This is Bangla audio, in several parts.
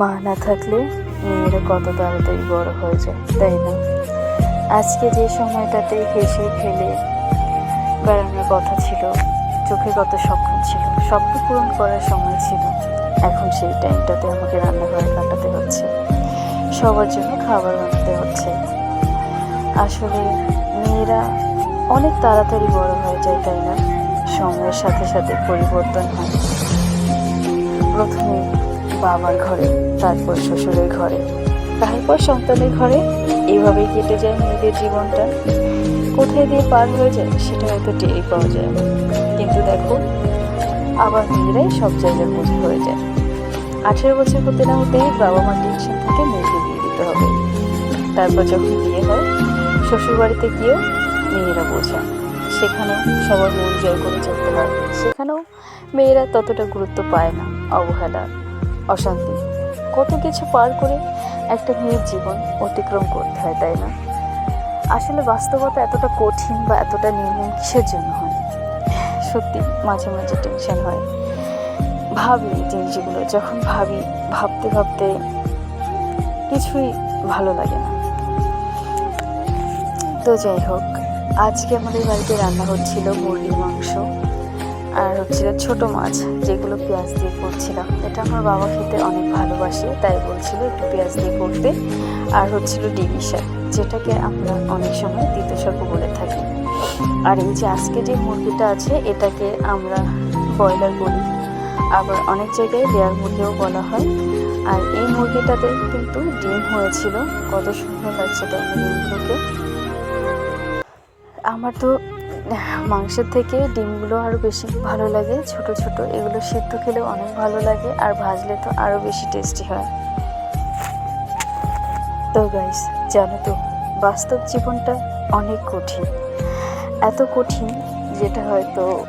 মা না থাকলে মেয়েরা কত তাড়াতাড়ি বড় হয়ে যায়, তাই না? আজকে যে সময়টাতে হেসে ফেলে বেড়ানোর কথা ছিল, চোখে কত স্বপ্ন ছিল, স্বপ্ন পূরণ করার সময় ছিল, এখন সেই টাইমটাতে আমাকে রান্নাঘরে কাটাতে হচ্ছে, সবার জন্য খাবার বানাতে হচ্ছে। আসলে মেয়েরা অনেক তাড়াতাড়ি বড় হয়ে যায়, তাই না? সময়ের সাথে সাথে পরিবর্তন হয়। প্রথমে বাবার ঘরে, তারপর শ্বশুরের ঘরে, তারপর সন্তানের ঘরে। এইভাবেই কেটে যায় মেয়েদের জীবনটা। কোথায় দিয়ে পার হয়ে যায় সেটা হয়তো টেরি পাওয়া যায় কিন্তু দেখো, আবার মেয়েরাই সব জায়গায় বোঝা হয়ে যায়। আঠেরো বছর হতে না হতেই বাবা মার টেনশন থেকে মেয়েকে বিয়ে দিতে হবে। তারপর যখন বিয়ে হয় শ্বশুর বাড়িতে গিয়েও মেয়েরা বোঝা। সেখানেও সবার মন জয় করে চলতে হয় সেখানেও মেয়েরা ততটা গুরুত্ব পায় না, অবহেলা। অশান্তি। কত কিছু পার করে একটা মেয়ের জীবন অতিক্রম করতে হয়, তাই না? আসলে বাস্তবতা এতটা কঠিন বা এতটা নির্মম কিসের জন্য হয়? সত্যি, মাঝে মাঝে টেনশন হয়। ভাবি জিনিসগুলো, যখন ভাবি, ভাবতে ভাবতে কিছুই ভালো লাগে না। তো যাই হোক, আজকে আমাদের বাড়িতে রান্না হচ্ছিল মুরগির মাংস। আর হচ্ছিল ছোট মাছ, যেগুলো পেঁয়াজ দিয়ে করছিলাম। এটা আমার বাবা খেতে অনেক ভালোবাসে, তাই বলছিল একটু পেঁয়াজ দিয়ে করতে। আর হচ্ছিল ডিমি শাক যেটাকে আমরা অনেক সময় তিতো শাকও বলে থাকি। আর এই যে আজকে যে মুরগিটা আছে, এটাকে আমরা ব্রয়লার বলি। আবার অনেক জায়গায় লেয়ার মুরগিও বলা হয়। আর এই মুরগিটাতে কিন্তু ডিম হয়েছিল, কত সুন্দর লাগছে তাই আমার তো মাংসের থেকে ডিমগুলো আরও বেশি ভালো লাগে, ছোট ছোট। এগুলো সিদ্ধ খেলে অনেক ভালো লাগে আর ভাজলে তো আরও বেশি টেস্টি হয়। তো গাইস জানো তো, বাস্তব জীবনটা অনেক কঠিন। এত কঠিন যেটা হয়তো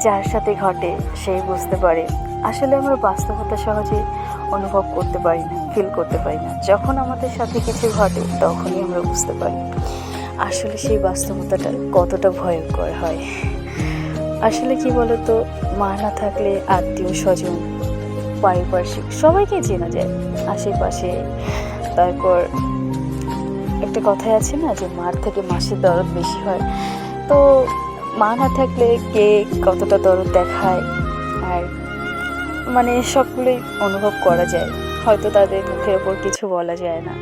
যার সাথে ঘটে সেই বুঝতে পারে। আসলে আমরা বাস্তবতা সহজে অনুভব করতে পারি না ফিল করতে পারি না। যখন আমাদের সাথে কিছু ঘটে, তখনই আমরা বুঝতে পারি। আসলে সেই বাস্তবতাটা কতটা ভয়ঙ্কর হয়। আসলে কি বলতো, মা না থাকলে আত্মীয় স্বজন, পারিপার্শ্বিক সবাইকে চেনা যায় আশেপাশে। তারপর একটা কথাই আছে না যে মার থেকে মাসের দরদ বেশি হয়। তো মা না থাকলে কে কতটা দরদ দেখায়? আর মানে সবগুলোই অনুভব করা যায়। হয়তো তাদের মুখের ওপর কিছু বলা যায় না।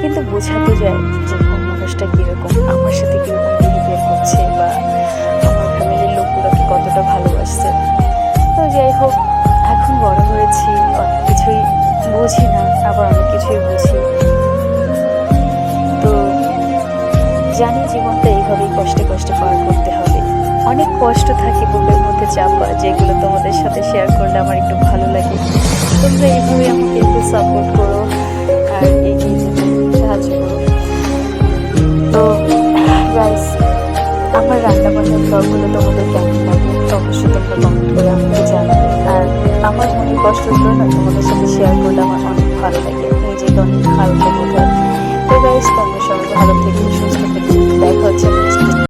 কিন্তু বোঝাতে যায় যে মানুষটা কীরকম, আমার সাথে কীরকম বিহেভিয়ার করছে বা আমার ফ্যামিলির লোকগুলোকে কতটা ভালোবাসছে। তো যাই হোক, এখন বড় হয়েছি অনেক কিছুই বুঝি না, আবার অনেক কিছুই বুঝি। তো জানি জীবনটা এইভাবেই কষ্টে কষ্টে পার করতে হবে। অনেক কষ্ট থাকে বুকের মধ্যে চাপা, যেগুলো তোমাদের সাথে শেয়ার করলে আমার একটু ভালো লাগে। তোমরা এইভাবে আমাকে একটু সাপোর্ট করো, আর এগিয়ে ব্লগগুলো তোমাদের কেমন লাগে অবশ্যই তোমরা কমেন্ট করে আমাকে জানাবে। আর আমার মনের কষ্টগুলো না তোমাদের সাথে শেয়ার করলে আমার অনেক ভালো লাগে। নিজেকে অনেক বোধ হয় তো গাইজ তোমরা সবাই ভালো থেকে, সুস্থ থেকে। দেখা হচ্ছে